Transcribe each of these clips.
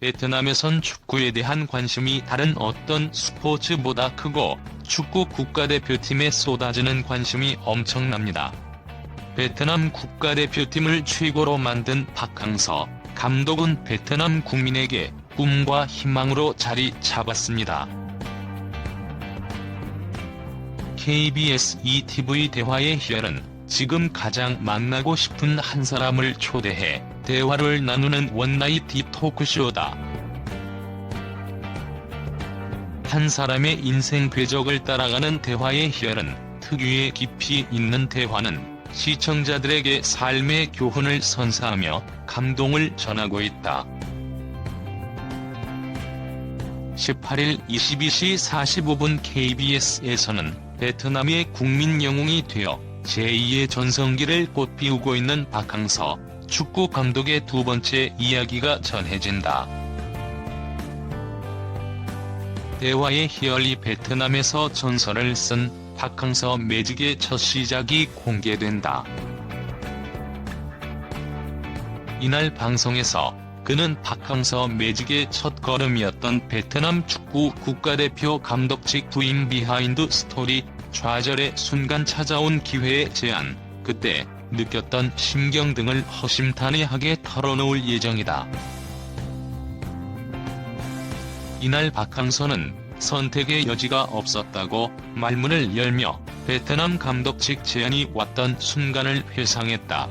베트남에선 축구에 대한 관심이 다른 어떤 스포츠보다 크고 축구 국가대표팀에 쏟아지는 관심이 엄청납니다. 베트남 국가대표팀을 최고로 만든 박항서 감독은 베트남 국민에게 꿈과 희망으로 자리 잡았습니다. KBS ETV 대화의 희열은 지금 가장 만나고 싶은 한 사람을 초대해 대화를 나누는 원나잇 딥 토크쇼다. 한 사람의 인생 궤적을 따라가는 대화의 희열은 특유의 깊이 있는 대화는 시청자들에게 삶의 교훈을 선사하며 감동을 전하고 있다. 18일 22시 45분 KBS에서는 베트남의 국민 영웅이 되어 제2의 전성기를 꽃피우고 있는 박항서 축구 감독의 두 번째 이야기가 전해진다. 대화의 희열이 베트남에서 전설을 쓴 박항서 매직의 첫 시작이 공개된다. 이날 방송에서 그는 박항서 매직의 첫 걸음이었던 베트남 축구 국가대표 감독직 부임 비하인드 스토리 좌절의 순간 찾아온 기회의 제안, 그때 느꼈던 심경 등을 허심탄회하게 털어놓을 예정이다. 이날 박항서는 선택의 여지가 없었다고 말문을 열며 베트남 감독직 제안이 왔던 순간을 회상했다.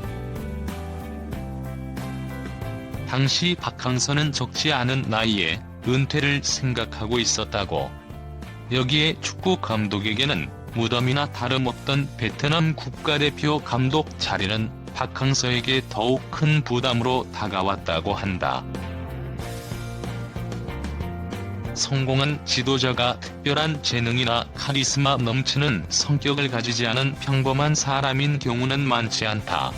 당시 박항서는 적지 않은 나이에 은퇴를 생각하고 있었다고. 여기에 축구 감독에게는 무덤이나 다름없던 베트남 국가대표 감독 자리는 박항서에게 더욱 큰 부담으로 다가왔다고 한다. 성공한 지도자가 특별한 재능이나 카리스마 넘치는 성격을 가지지 않은 평범한 사람인 경우는 많지 않다.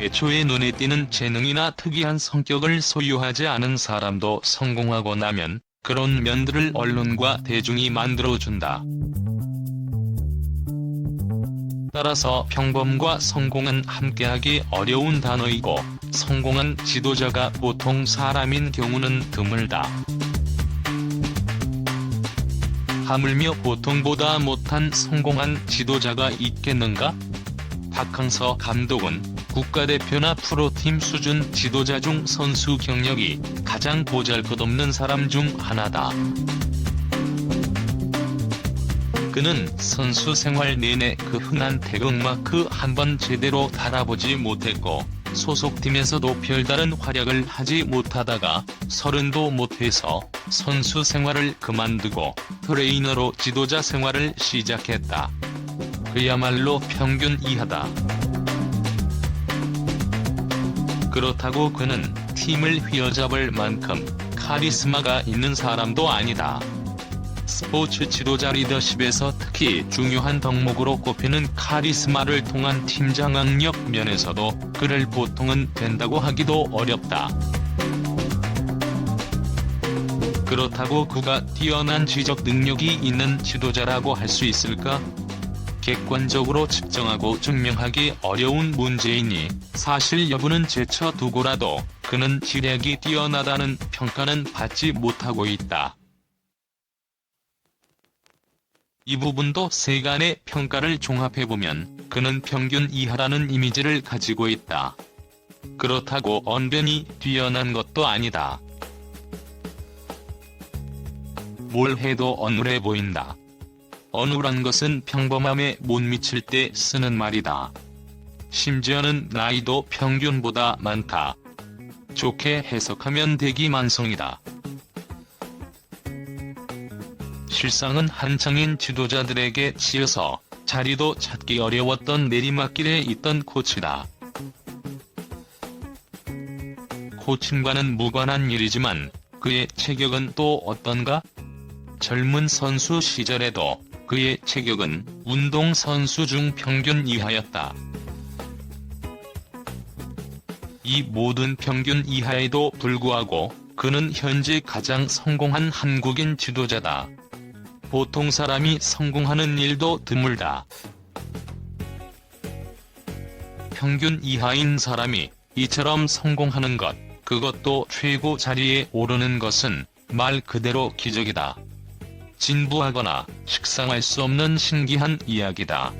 애초에 눈에 띄는 재능이나 특이한 성격을 소유하지 않은 사람도 성공하고 나면 그런 면들을 언론과 대중이 만들어준다. 따라서 평범과 성공은 함께하기 어려운 단어이고 성공한 지도자가 보통 사람인 경우는 드물다. 하물며 보통보다 못한 성공한 지도자가 있겠는가? 박항서 감독은 국가대표나 프로팀 수준 지도자 중 선수 경력이 가장 보잘것없는 사람 중 하나다. 그는 선수 생활 내내 그 흔한 태극마크 한 번 제대로 달아보지 못했고 소속팀에서도 별다른 활약을 하지 못하다가 서른도 못해서 선수 생활을 그만두고 트레이너로 지도자 생활을 시작했다. 그야말로 평균 이하다. 그렇다고 그는 팀을 휘어잡을 만큼 카리스마가 있는 사람도 아니다. 스포츠 지도자 리더십에서 특히 중요한 덕목으로 꼽히는 카리스마를 통한 팀장 악력 면에서도 그를 보통은 된다고 하기도 어렵다. 그렇다고 그가 뛰어난 지적 능력이 있는 지도자라고 할 수 있을까? 객관적으로 측정하고 증명하기 어려운 문제이니 사실 여부는 제쳐두고라도 그는 지략이 뛰어나다는 평가는 받지 못하고 있다. 이 부분도 세간의 평가를 종합해보면 그는 평균 이하라는 이미지를 가지고 있다. 그렇다고 언변이 뛰어난 것도 아니다. 뭘 해도 어눌해 보인다. 어눌한 것은 평범함에 못 미칠 때 쓰는 말이다. 심지어는 나이도 평균보다 많다. 좋게 해석하면 대기만성이다. 실상은 한창인 지도자들에게 치여서 자리도 찾기 어려웠던 내리막길에 있던 코치다. 코칭과는 무관한 일이지만 그의 체격은 또 어떤가? 젊은 선수 시절에도 그의 체격은 운동선수 중 평균 이하였다. 이 모든 평균 이하에도 불구하고 그는 현재 가장 성공한 한국인 지도자다. 보통 사람이 성공하는 일도 드물다. 평균 이하인 사람이 이처럼 성공하는 것, 그것도 최고 자리에 오르는 것은 말 그대로 기적이다. 진부하거나 식상할 수 없는 신기한 이야기다.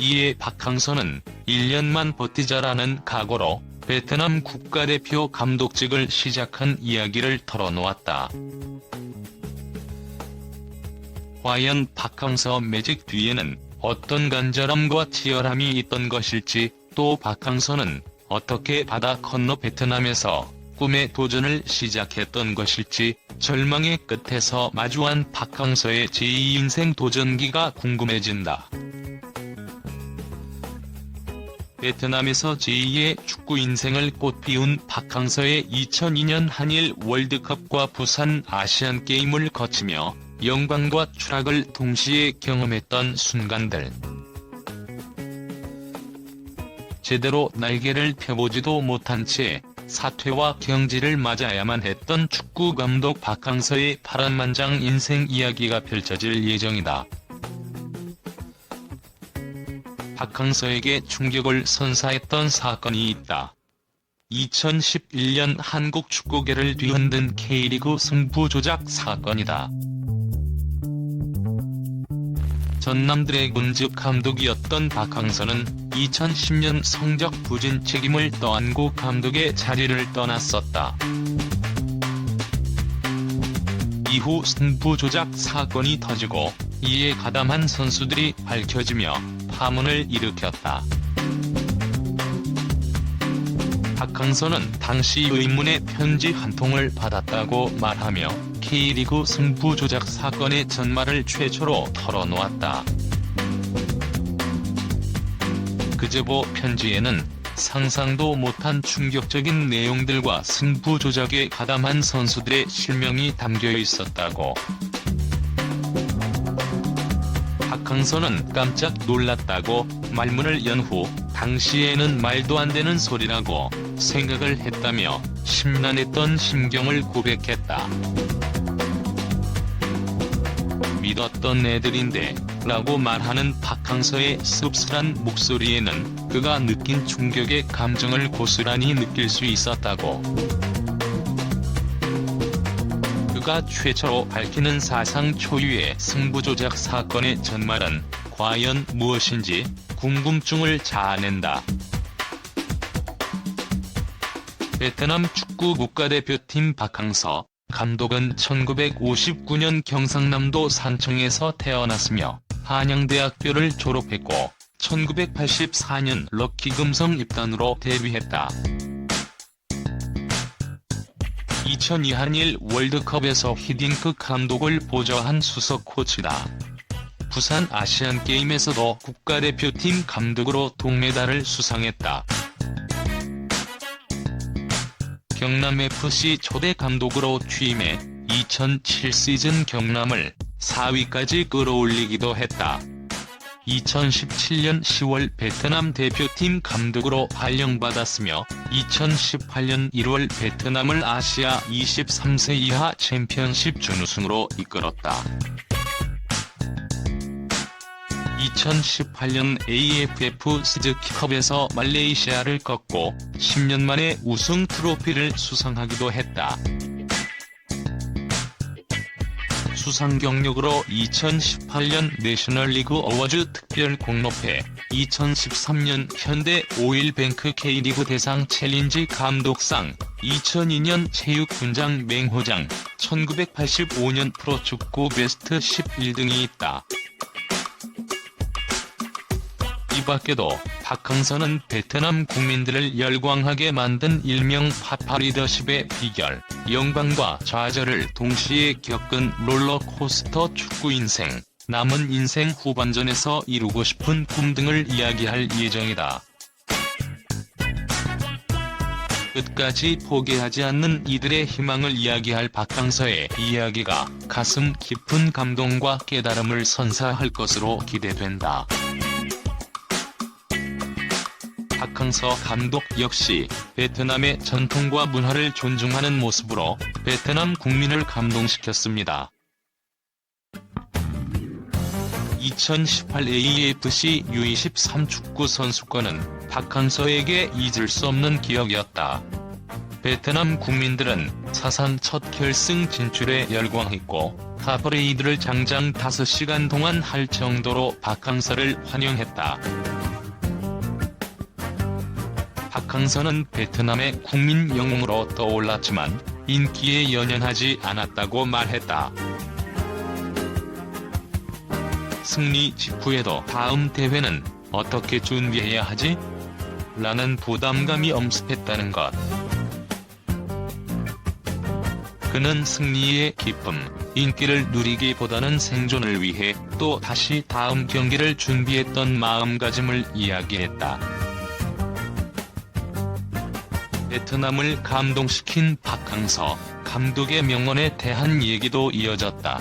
이에 박항서는 1년만 버티자라는 각오로 베트남 국가대표 감독직을 시작한 이야기를 털어놓았다. 과연 박항서 매직 뒤에는 어떤 간절함과 치열함이 있던 것일지 또 박항서는 어떻게 바다 건너 베트남에서 꿈의 도전을 시작했던 것일지 절망의 끝에서 마주한 박항서의 제2인생 도전기가 궁금해진다. 베트남에서 제2의 축구 인생을 꽃피운 박항서의 2002년 한일 월드컵과 부산 아시안 게임을 거치며 영광과 추락을 동시에 경험했던 순간들. 제대로 날개를 펴보지도 못한 채 사퇴와 경지를 맞아야만 했던 축구 감독 박항서의 파란만장 인생 이야기가 펼쳐질 예정이다. 박항서에게 충격을 선사했던 사건이 있다. 2011년 한국 축구계를 뒤흔든 K리그 승부 조작 사건이다. 전남 드래곤즈 감독이었던 박항서는 2010년 성적 부진 책임을 떠안고 감독의 자리를 떠났었다. 이후 승부 조작 사건이 터지고 이에 가담한 선수들이 밝혀지며 파문을 일으켰다. 박항서는 당시 의문의 편지 한 통을 받았다고 말하며 K리그 승부 조작 사건의 전말을 최초로 털어놓았다. 그 제보 편지에는 상상도 못한 충격적인 내용들과 승부 조작에 가담한 선수들의 실명이 담겨 있었다고. 박항서는 깜짝 놀랐다고 말문을 연 후 당시에는 말도 안 되는 소리라고 생각을 했다며 심란했던 심경을 고백했다. 믿었던 애들인데 라고 말하는 박항서의 씁쓸한 목소리에는 그가 느낀 충격의 감정을 고스란히 느낄 수 있었다고. 그가 최초로 밝히는 사상 초유의 승부조작 사건의 전말은 과연 무엇인지 궁금증을 자아낸다. 베트남 축구 국가대표팀 박항서 감독은 1959년 경상남도 산청에서 태어났으며 한양대학교를 졸업했고 1984년 럭키 금성 입단으로 데뷔했다. 2002 한일 월드컵에서 히딩크 감독을 보좌한 수석 코치다. 부산 아시안게임에서도 국가대표팀 감독으로 동메달을 수상했다. 경남FC 초대 감독으로 취임해 2007 시즌 경남을 4위까지 끌어올리기도 했다. 2017년 10월 베트남 대표팀 감독으로 발령받았으며 2018년 1월 베트남을 아시아 23세 이하 챔피언십 준우승으로 이끌었다. 2018년 AFF 스즈키컵에서 말레이시아를 꺾고 10년 만에 우승 트로피를 수상하기도 했다. 수상 경력으로 2018년 내셔널리그 어워즈 특별 공로패, 2013년 현대 오일뱅크 K리그 대상 챌린지 감독상, 2002년 체육훈장 맹호장, 1985년 프로축구 베스트 11등이 있다. 이 밖에도 박항서는 베트남 국민들을 열광하게 만든 일명 파파 리더십의 비결, 영광과 좌절을 동시에 겪은 롤러코스터 축구 인생, 남은 인생 후반전에서 이루고 싶은 꿈 등을 이야기할 예정이다. 끝까지 포기하지 않는 이들의 희망을 이야기할 박항서의 이야기가 가슴 깊은 감동과 깨달음을 선사할 것으로 기대된다. 박항서 감독 역시 베트남의 전통과 문화를 존중하는 모습으로 베트남 국민을 감동시켰습니다. 2018 AFC U23 축구 선수권은 박항서에게 잊을 수 없는 기억이었다. 베트남 국민들은 사상 첫 결승 진출에 열광했고 카퍼레이드를 장장 5시간 동안 할 정도로 박항서를 환영했다. 박항서는 베트남의 국민 영웅으로 떠올랐지만 인기에 연연하지 않았다고 말했다. 승리 직후에도 다음 대회는 어떻게 준비해야 하지? 라는 부담감이 엄습했다는 것. 그는 승리의 기쁨, 인기를 누리기보다는 생존을 위해 또 다시 다음 경기를 준비했던 마음가짐을 이야기했다. 베트남을 감동시킨 박항서 감독의 명언에 대한 얘기도 이어졌다.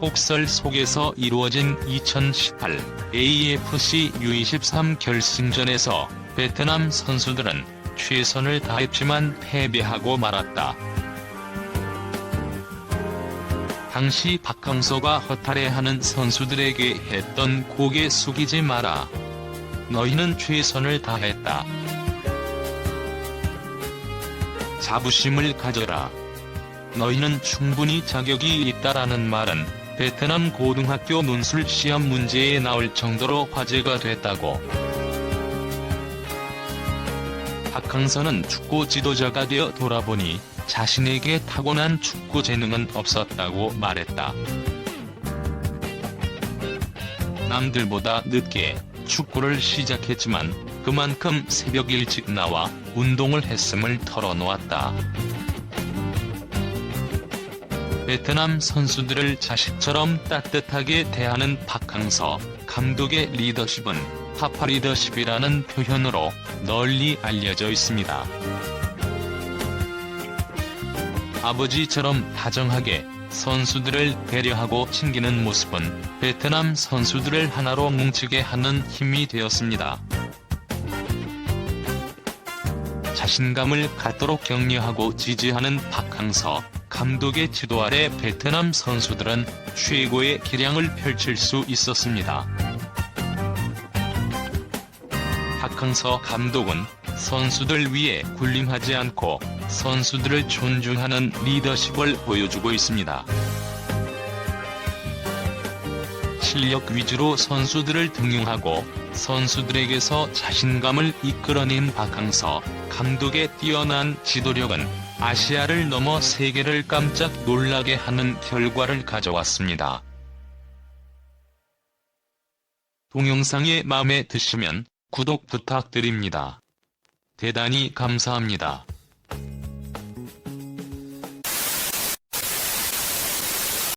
폭설 속에서 이루어진 2018 AFC U23 결승전에서 베트남 선수들은 최선을 다했지만 패배하고 말았다. 당시 박항서가 허탈해하는 선수들에게 했던 고개 숙이지 마라. 너희는 최선을 다했다. 자부심을 가져라. 너희는 충분히 자격이 있다라는 말은 베트남 고등학교 논술 시험 문제에 나올 정도로 화제가 됐다고. 박항서는 축구 지도자가 되어 돌아보니 자신에게 타고난 축구 재능은 없었다고 말했다. 남들보다 늦게 축구를 시작했지만 그만큼 새벽 일찍 나와 운동을 했음을 털어놓았다. 베트남 선수들을 자식처럼 따뜻하게 대하는 박항서 감독의 리더십은 파파 리더십이라는 표현으로 널리 알려져 있습니다. 아버지처럼 다정하게 선수들을 배려하고 챙기는 모습은 베트남 선수들을 하나로 뭉치게 하는 힘이 되었습니다. 자신감을 갖도록 격려하고 지지하는 박항서 감독의 지도 아래 베트남 선수들은 최고의 기량을 펼칠 수 있었습니다. 박항서 감독은 선수들 위해 군림하지 않고 선수들을 존중하는 리더십을 보여주고 있습니다. 실력 위주로 선수들을 등용하고 선수들에게서 자신감을 이끌어낸 박항서 감독의 뛰어난 지도력은 아시아를 넘어 세계를 깜짝 놀라게 하는 결과를 가져왔습니다. 동영상이 마음에 드시면 구독 부탁드립니다. 대단히 감사합니다.